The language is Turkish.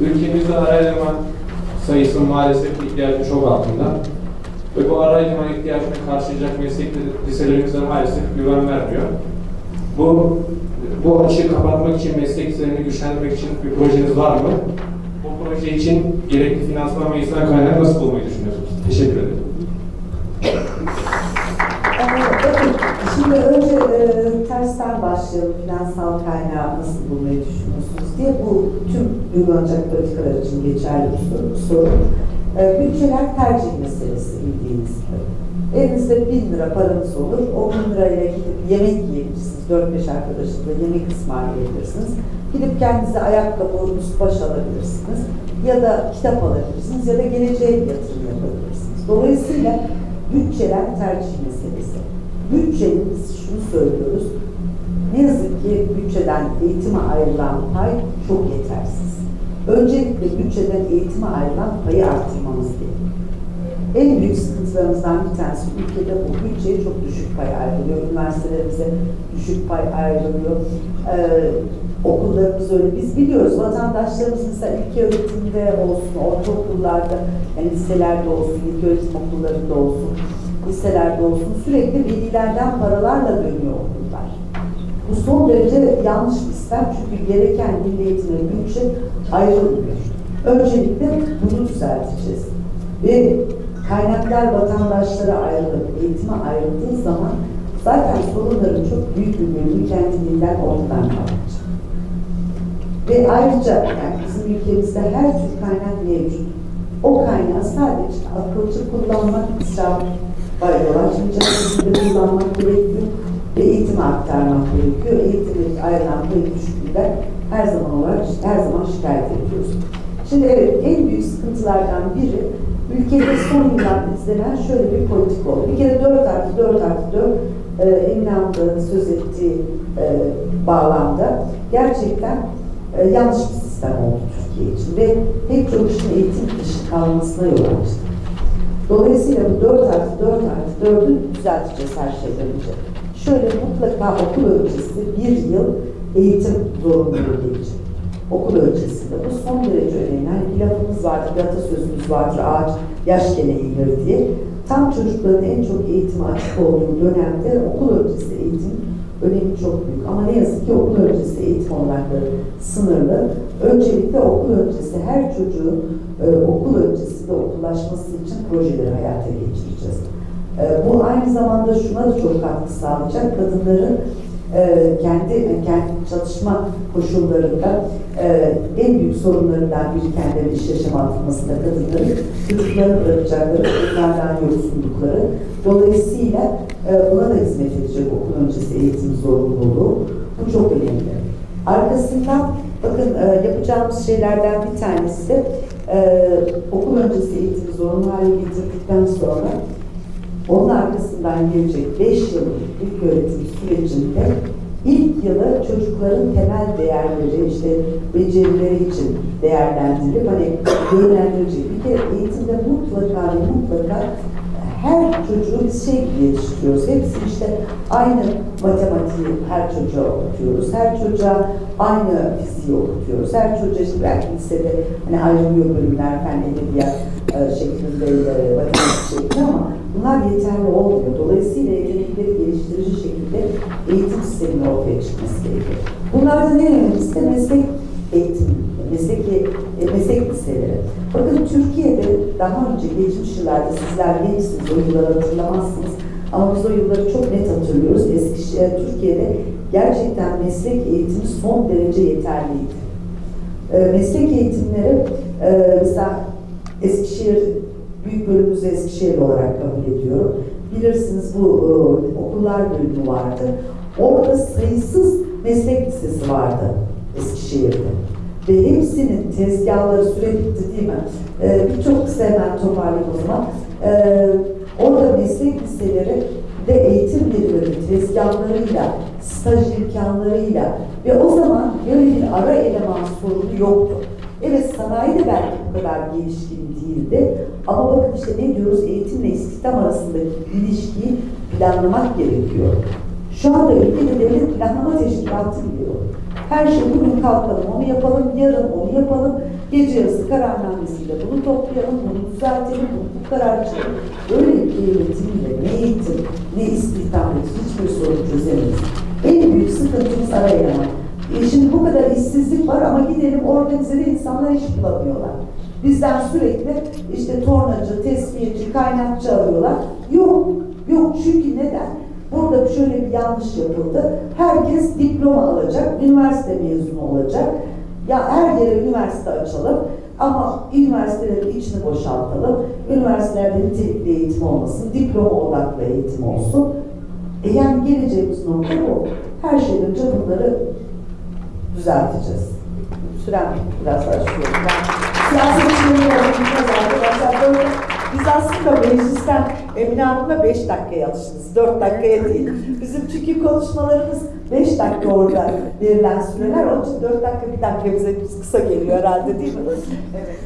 ülkemizde ara eleman sayısı maalesef ihtiyacın çok altında. Ve bu ara eleman ihtiyacını karşılayacak meslek liselerimize maalesef güven vermiyor. Bu bu açığı kapatmak için, meslek liselerini güçlendirmek için bir projeniz var mı? Bu proje için gerekli finansman insan kaynağı nasıl bulmayı düşünüyorsunuz? Teşekkür ederim. Bakın, Şimdi önce e, tersten başlayalım. Finansal kaynağı nasıl bulmayı düşünüyorsunuz diye. Bu tüm uygulanacak politikalar için geçerli bir soru. soru. E, bütçeler tercih meselesi bildiğiniz gibi. Elinizde bin lira paranız olur. O bin lirayla gidip yemek yiyebilirsiniz. Dört beş arkadaşınızla yemek ısmarlayabilirsiniz. Gidip kendinize ayakkabı, baş alabilirsiniz. Ya da kitap alabilirsiniz ya da geleceğe yatırım yapabilirsiniz. Dolayısıyla bütçeler tercih meselesi. Bütçenin biz şunu söylüyoruz. Ne yazık ki bütçeden eğitime ayrılan pay çok yetersiz. Öncelikle bütçeden eğitime ayrılan payı arttırmamız gerekiyor. En büyük sıkıntılarımızdan bir tanesi ülkede bu bütçeye çok düşük pay ayrılıyor. Üniversitelerimize düşük pay ayrılıyor. Ee, okullarımız öyle. Biz biliyoruz vatandaşlarımız mesela ilk öğretimde olsun, ortaokullarda, yani liselerde olsun, ilk öğretim okullarında olsun, liselerde olsun sürekli velilerden paralarla dönüyor okullar. Bu son derece yanlış bir sistem çünkü gereken milli eğitime bütçe ayrılmıyor. Öncelikle bunu düzelteceğiz. Ve kaynaklar vatandaşlara ayrılıp eğitime ayrıldığı zaman zaten sorunların çok büyük bir bölümü kendiliğinden ortadan kalkacak. Ve ayrıca yani bizim ülkemizde her tür kaynak mevcut. O kaynağı sadece akılcı kullanmak, israf yol açmayacak şekilde kullanmak gerekiyor ve eğitime aktarmak gerekiyor. Eğitime ayrılan payı düşüklüğünden her zaman olarak her zaman şikayet ediyoruz. Şimdi evet en büyük sıkıntılardan biri ülkede son yıllarda izlenen şöyle bir politik oldu. Bir kere 4 artı 4 artı 4 e, Emine Hanım'ın söz ettiği e, bağlamda gerçekten e, yanlış bir sistem oldu Türkiye için ve pek çok işin eğitim dışı kalmasına yol açtı. Dolayısıyla bu 4 artı 4 artı 4'ü düzelteceğiz her şeyden önce. Şöyle mutlaka okul öncesi bir yıl eğitim zorunluluğu gelecek. Okul öncesinde. Bu son derece önemli. Hani bir lafımız vardır, bir atasözümüz vardır, ağaç yaş gene eğilir diye. Tam çocukların en çok eğitime açık olduğu dönemde okul öncesi eğitim önemi çok büyük. Ama ne yazık ki okul öncesi eğitim olanakları sınırlı. Öncelikle okul öncesi her çocuğun e, okul öncesinde okullaşması için projeleri hayata geçireceğiz. E, bu aynı zamanda şuna da çok katkı sağlayacak. Kadınların kendi kendi çalışma koşullarında e, en büyük sorunlarından biri kendileri iş yaşama atılmasında kadınların çocukları bırakacakları, çocuklardan yoksullukları. Dolayısıyla e, buna da hizmet edecek okul öncesi eğitim zorunluluğu. Bu çok önemli. Arkasından bakın e, yapacağımız şeylerden bir tanesi de e, okul öncesi eğitimi zorunlu hale getirdikten sonra onun arkasından gelecek 5 yıllık ilk öğretim sürecinde ilk yılı çocukların temel değerleri, işte becerileri için değerlendirilip hani değerlendirilecek. Bir kere eğitimde mutlaka mutlaka her çocuğu biz şey gibi yetiştiriyoruz. Hepsi işte aynı matematiği her çocuğa okutuyoruz. Her çocuğa aynı fiziği okutuyoruz. Her çocuğa işte belki lisede hani ayrılıyor bölümler, fen edebiyat e, şeklinde, e, matematik şeklinde ama bunlar yeterli olmuyor. Dolayısıyla yetenekleri geliştirici şekilde eğitim sisteminin ortaya çıkması gerekiyor. Bunlardan en önemlisi de meslek eğitimi, meslek, liseleri. Bakın Türkiye'de daha önce geçmiş yıllarda sizler gençsiniz, o yılları hatırlamazsınız. Ama biz o yılları çok net hatırlıyoruz. Eskişehir, Türkiye'de gerçekten meslek eğitimi son derece yeterliydi. E, meslek eğitimleri e, mesela Eskişehir, büyük bölümümüzü Eskişehir olarak kabul ediyorum. Bilirsiniz bu e, okullar bölümü vardı. Orada sayısız meslek lisesi vardı Eskişehir'de. Ve hepsinin tezgahları sürekli değil mi? E, Birçok kısa hemen toparlayayım o zaman. E, orada meslek liseleri de eğitim verileri tezgahlarıyla, staj imkanlarıyla ve o zaman böyle bir ara eleman sorunu yoktu. Evet sanayi de belki bu kadar gelişkin değildi. Ama bakın işte ne diyoruz eğitimle istihdam arasındaki ilişkiyi planlamak gerekiyor. Şu anda ülkede devlet planlama teşkilatı yok. Her şey bugün kalkalım, onu yapalım, yarın onu yapalım. Gece yarısı kararnamesiyle bunu toplayalım, bunu düzeltelim, bunu bu karar çıkalım. Öyle bir eğitimle ne eğitim, ne istihdam hiçbir sorun çözemeyiz. En büyük sıkıntımız eleman. E şimdi bu kadar işsizlik var ama gidelim organizede insanlar iş bulamıyorlar. Bizden sürekli işte tornacı, tesviyeci, kaynakçı arıyorlar. Yok, yok çünkü neden? Burada şöyle bir yanlış yapıldı. Herkes diploma alacak, üniversite mezunu olacak. Ya her yere üniversite açalım ama üniversitelerin içini boşaltalım. Üniversitelerde nitelikli eğitim olmasın, diploma odaklı eğitim olsun. E yani geleceğimiz nokta o. Her şeyden önce bunları düzelteceğiz. Sürem biraz başlıyorum. Ben siyasetçilerin olduğunu arkadaşlar biz aslında meclisten Emine Hanım'la 5 dakikaya alıştınız. 4 dakikaya değil. Bizim çünkü konuşmalarımız 5 dakika orada verilen süreler. Onun için 4 dakika bir dakika bize kısa geliyor herhalde değil mi? Evet.